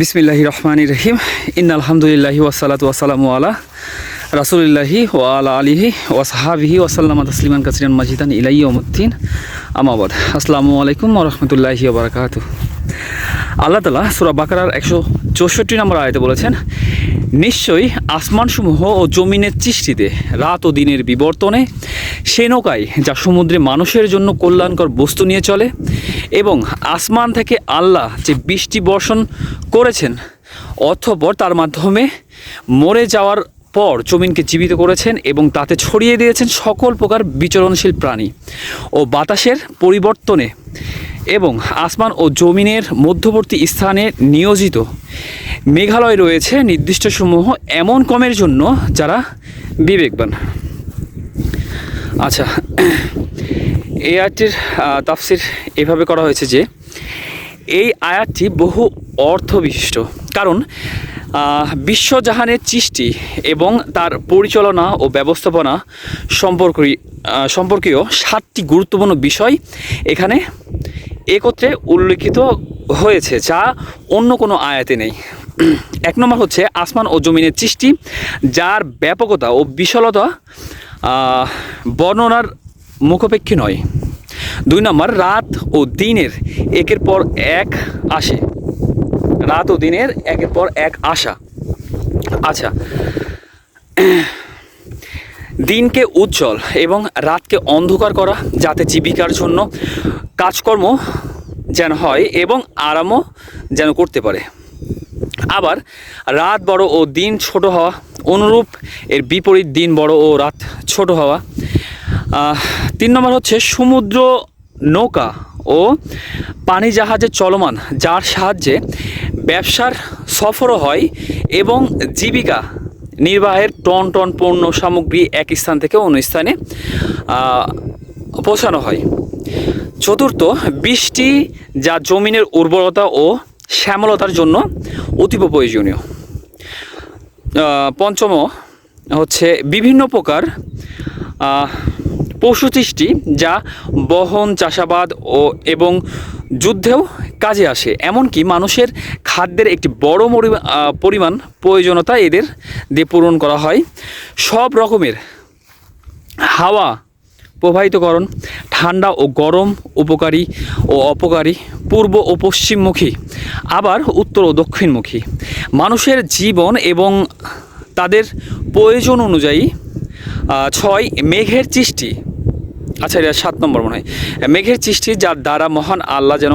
বিসমিল্লাহি রহমানির রহিম। ইন আলহামদুলিল্লাহি ওয়াসালাতু ওয়াসালামু আলা রাসুলিল্লাহি ওয়া আলা আলিহি ওয়া সাহাবিহি ওয়াসাল্লাম তসলিমান কাসিরান মাজিদান ইলাই ওমুদ্দিন আমাবাদ আসসালামু আলাইকুম রাহমাতুল্লাহি ওয়া বারাকাতুহু। আল্লাহ তালা সুরা বাকারার একশো চৌষট্টি নম্বর আয়তে বলেছেন, নিশ্চয়ই আসমানসমূহ ও জমিনের সৃষ্টিতে রাত ও দিনের বিবর্তনে সে নৌকায় যা সমুদ্রে মানুষের জন্য কল্যাণকর বস্তু নিয়ে চলে এবং আসমান থেকে আল্লাহ যে বৃষ্টি বর্ষণ করেছেন অথপর তার মাধ্যমে মরে যাওয়ার পর জমিনকে জীবিত করেছেন এবং তাতে ছড়িয়ে দিয়েছেন সকল প্রকার বিচরণশীল প্রাণী ও বাতাসের পরিবর্তনে এবং আসমান ও জমিনের মধ্যবর্তী স্থানে নিয়োজিত। মেঘালয় রয়েছে নির্দিষ্ট সমূহ এমন কমের জন্য যারা বিবেকবান। আচ্ছা এই আয়াতটির তাফসির এভাবে করা হয়েছে যে এই আয়াতটি বহু অর্থ বিশিষ্ট কারণ বিশ্বজাহানের সৃষ্টি এবং তার পরিচালনা ও ব্যবস্থাপনা সম্পর্কই আহ, সম্পর্কীয় সাতটি গুরুত্বপূর্ণ বিষয় এখানে একত্রে উল্লেখিত হয়েছে যা অন্য কোনো আয়াতে নেই। এক নম্বর হচ্ছে আসমান ও জমিনের সৃষ্টি যার ব্যাপকতা ও বিশালতা বর্ণনার মুখপেক্ষী নয়। দুই নম্বর, রাত ও দিনের একের পর এক আসে। রাত ও দিনের একের পর এক আসা। আচ্ছা দিনকে উজ্জ্বল এবং রাতকে অন্ধকার করা, যাতে জীবিকার জন্য কাজকর্ম যেন হয় এবং আরামও যেন করতে পারে। আবার, রাত বড় ও দিন ছোট হওয়া, অনুরূপ এর বিপরীত দিন বড় ও রাত ছোট হওয়া তিন নম্বর হচ্ছে সমুদ্র নৌকা ও পানি জাহাজে চলমান, যার সাহায্যে ব্যবসার সফরও হয় এবং জীবিকা নির্বাহের টন টন পণ্য সামগ্রী এক স্থান থেকে অন্য স্থানে পৌঁছানো হয়। চতুর্থ, বৃষ্টি যা জমিনের উর্বরতা ও শ্যামলতার জন্য অতীব প্রয়োজনীয়। পঞ্চম হচ্ছে বিভিন্ন প্রকার পশু সৃষ্টি যা বহন, চাষাবাদ ও এবং যুদ্ধেও কাজে আসে। এমনকি মানুষের খাদ্যের একটি বড় পরিমাণ প্রয়োজনীয়তা এদের দিয়ে পূরণ করা হয়। সব রকমের হাওয়া প্রবাহিতকরণ, ঠান্ডা ও গরম উপকারী ও অপকারী, পূর্ব ও পশ্চিমমুখী, আবার উত্তর ও দক্ষিণমুখী। মানুষের জীবন এবং তাদের প্রয়োজন অনুযায়ী ছয় মেঘের সৃষ্টি। আচ্ছা এটা সাত নম্বর মনে হয়। মেঘের সৃষ্টি যার দ্বারা মহান আল্লাহ যেন